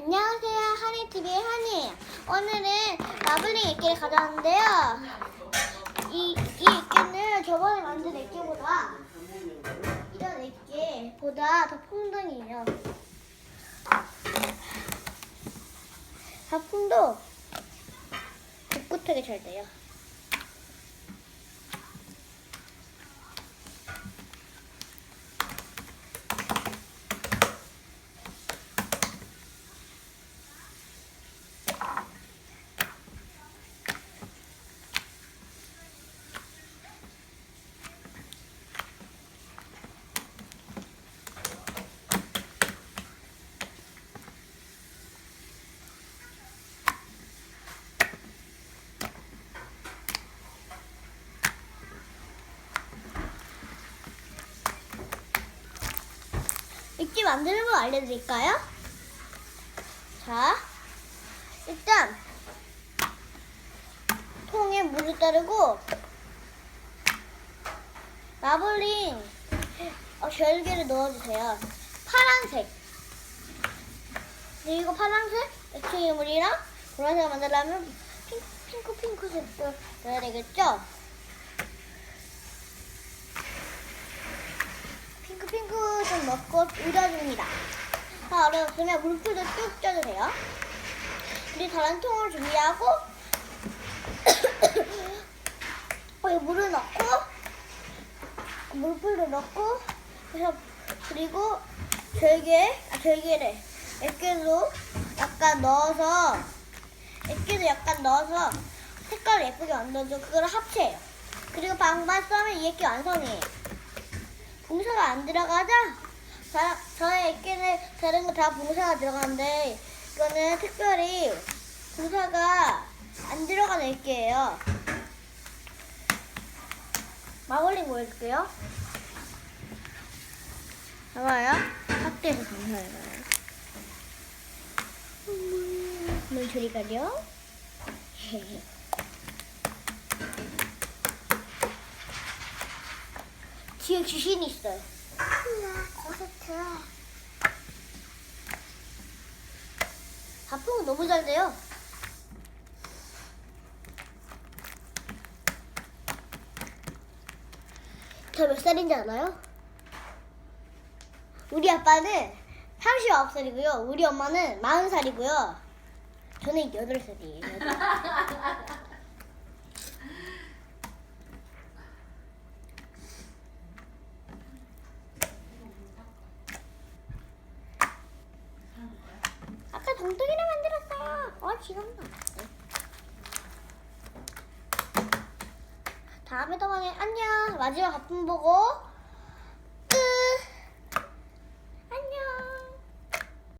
안녕하세요. 한이TV의 한이에요. 오늘은 마블링 액기를 가져왔는데요. 이, 이 액기는 저번에 만든 액기보다 이런 액기보다 더 풍덩이에요. 작품도 꿋꿋하게 잘 돼요. 액기 만드는 법 알려드릴까요? 자, 일단 통에 물을 따르고 마블링 어, 결계를 넣어주세요. 파란색 그리고 파란색 액체물이랑 보라색을 만들려면 핑, 핑크 핑크색도 넣어야 되겠죠? 핑크 넣고 우려줍니다. 다 어려웠으면 물풀도 쭉 쪄주세요. 그리고 다른 통을 준비하고 거기 물을 넣고 물풀도 넣고 그래서 그리고 절개 아 절개를 액계도 약간 넣어서 액계도 약간 넣어서 색깔을 예쁘게 만들어줘 그걸 합체해요. 그리고 방만 쓰면 이 액기 완성이에요. 봉사가 안 들어가자. 자, 저의 액기는 다른 거 다 봉사가 들어가는데 이거는 특별히 봉사가 안 들어가는 액기예요. 마블링 보여줄게요. 봐봐요. 확대해서 감사해요. 물 저리 가려. 뒤에 귀신이 있어요. 어서 들어. 바풍은 너무 잘 돼요. 저 몇 살인지 알아요? 우리 아빠는 39살이고요. 우리 엄마는 40살이고요. 저는 8살이에요. 아까 동동이를 만들었어요. 어, 지금도. 다음에 또 만나요. 안녕. 마지막 가품 보고